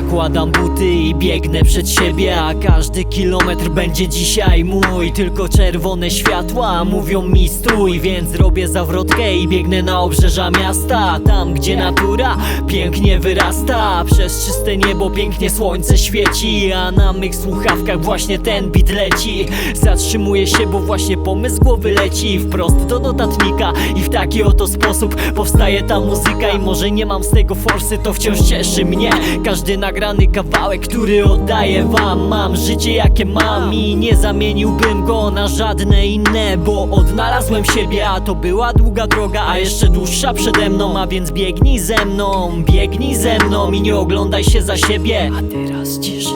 Zakładam buty i biegnę przed siebie A każdy kilometr będzie dzisiaj mój. Tylko czerwone światła mówią mi stój Więc robię zawrotkę i biegnę na obrzeża miasta. Tam gdzie natura pięknie wyrasta. Przez czyste niebo pięknie słońce świeci A na mych słuchawkach właśnie ten beat leci. Zatrzymuję się, bo właśnie pomysł głowy leci Wprost do notatnika i w taki oto sposób powstaje ta muzyka. I może nie mam z tego forsy, to wciąż cieszy mnie. Każdy nagrany kawałek, który oddaję wam. Mam życie jakie mam i nie zamieniłbym go na żadne inne Bo odnalazłem siebie, a to była długa droga A jeszcze dłuższa przede mną, a więc biegnij ze mną Biegnij ze mną i nie oglądaj się za siebie. A teraz ciszy,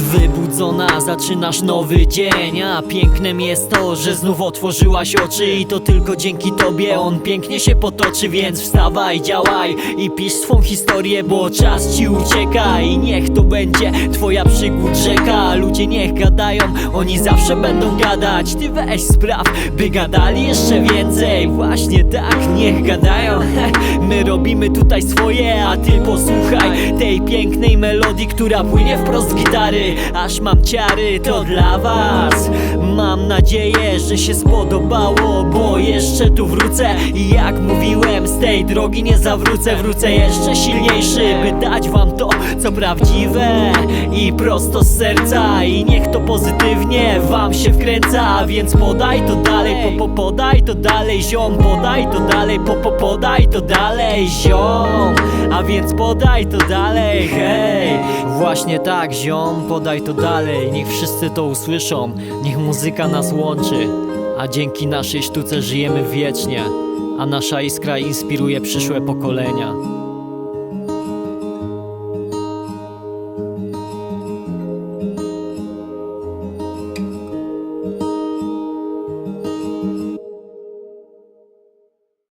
Wybudzona zaczynasz nowy dzień A pięknem jest to, że znów otworzyłaś oczy I to tylko dzięki tobie. On pięknie się potoczy Więc wstawaj, działaj i pisz swą historię Bo czas ci ucieka i niech to będzie twoja przygód rzeka. Ludzie niech gadają, oni zawsze będą gadać. Ty weź spraw, by gadali jeszcze więcej. Właśnie tak, niech gadają. My robimy tutaj swoje, a ty posłuchaj Tej pięknej melodii, która płynie wprost z gitary Aż mam ciary, to dla was. Mam nadzieję, że się spodobało Bo jeszcze tu wrócę. I jak mówiłem, z tej drogi nie zawrócę. Wrócę jeszcze silniejszy, by dać wam to, co prawdziwe I prosto z serca. I niech to pozytywnie wam się wkręca. Więc podaj to dalej, po, po, podaj to dalej Ziom, podaj to dalej, po, po, podaj to dalej Ziom, więc podaj to dalej, hej. Właśnie tak, ziom, podaj to dalej Niech wszyscy to usłyszą, niech muzyka nas łączy. A dzięki naszej sztuce żyjemy wiecznie A nasza iskra inspiruje przyszłe pokolenia